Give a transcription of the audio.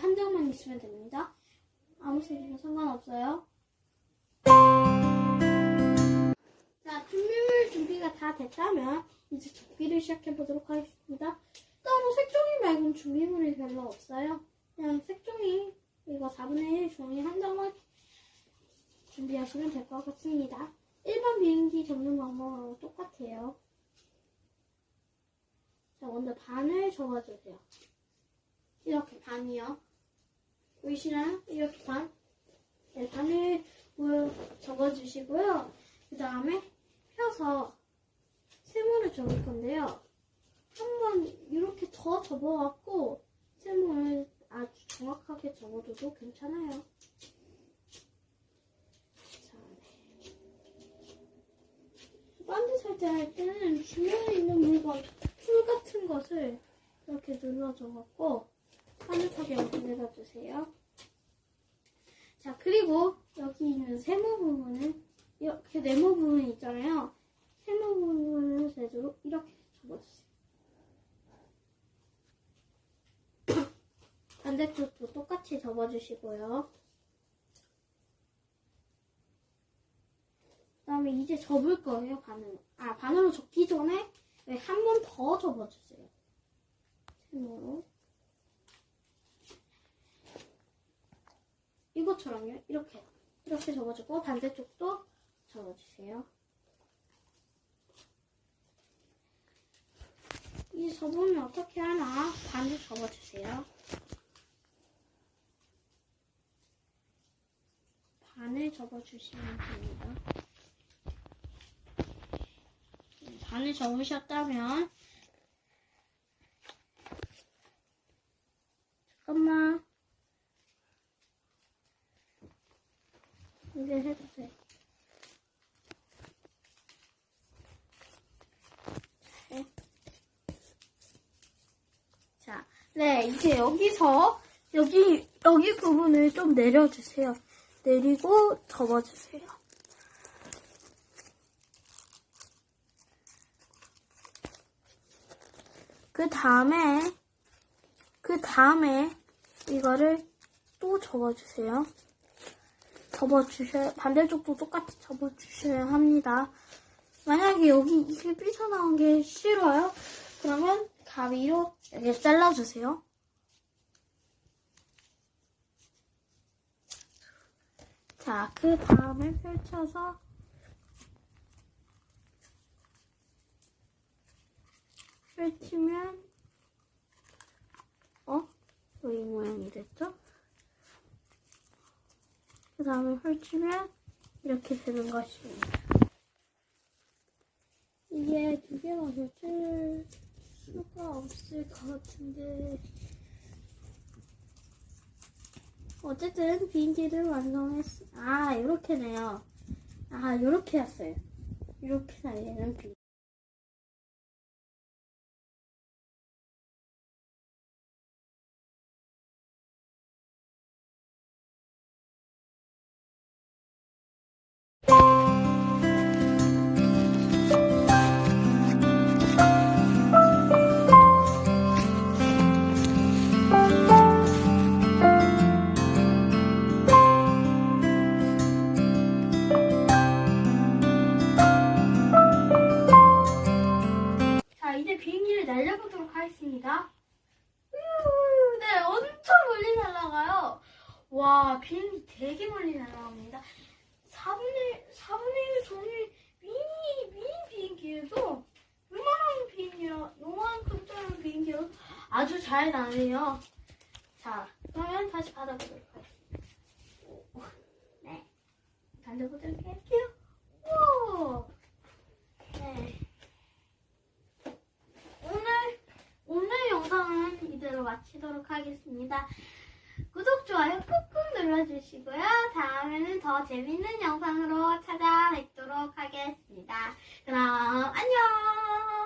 한 장만 있으면 됩니다. 아무 색이나 상관없어요. 자, 준비물 준비가 다 됐다면 이제 접기를 시작해 보도록 하겠습니다. 따로 색종이 말고는 준비물이 별로 없어요. 그냥 색종이 이거 4분의 1 종이 한 장만 준비하시면 될 것 같습니다. 일반 비행기 접는 방법하고 똑같아요. 자, 먼저 반을 접어주세요. 이렇게 반이요. 보이시나요? 이렇게 반. 네, 반을 물 접어주시고요. 그 다음에 펴서 세모를 접을 건데요. 한번 이렇게 더 접어갖고 세모를 아주 정확하게 접어줘도 괜찮아요. 자, 네. 반지 설정할 때는 주변에 있는 물건, 풀 같은 것을 이렇게 눌러줘갖고 반듯하게 여기 내려주세요. 자, 그리고 여기 있는 세모 부분은 이렇게 네모 부분 있잖아요. 세모 부분을 제대로 이렇게 접어주세요. 반대쪽도 똑같이 접어주시고요. 그 다음에 이제 접을 거예요, 반으로. 아, 반으로 접기 전에 한 번 더 접어주세요. 세모로. 이 것처럼요. 이렇게. 이렇게 접어주고 반대쪽도 접어주세요. 이 접으면 어떻게 하나? 반을 접어주세요. 반을 접어주시면 됩니다. 반을 접으셨다면 해주세요. 네. 자, 네 이제 여기서 여기 여기 부분을 좀 내려주세요. 내리고 접어주세요. 그 다음에 그 다음에 이거를 또 접어주세요. 접어주셔야 반대쪽도 똑같이 접어주셔야 합니다. 만약에 여기 이게 삐져나온 게 싫어요? 그러면 가위로 이렇게 잘라주세요. 자, 그 다음에 펼쳐서 펼치면 어? 왜 이 모양이 됐죠? 그 다음에 펼치면 이렇게 되는 것입니다. 이게 두 개가 결줄 수가 없을 것 같은데 어쨌든 비행기를 완성했 아 이렇게네요. 아 이렇게 했어요. 이렇게 날리는 비. 자, 하겠습니다. 우, 네, 엄청 멀리 날아가요. 와, 비행기 되게 멀리 날아갑니다. 4분의, 4분의 1 종이 미니, 미니 비행기에도 요만한 비행기라, 요만한 끈적한 비행기라 아주 잘 나네요. 자, 그러면 다시 받아보도록 하겠습니다. 오, 네. 달려보도록 할게요. 오! 네. 오늘 오늘 영상은 이대로 마치도록 하겠습니다. 구독, 좋아요 꾹꾹 눌러주시고요. 다음에는 더 재밌는 영상으로 찾아뵙도록 하겠습니다. 그럼 안녕!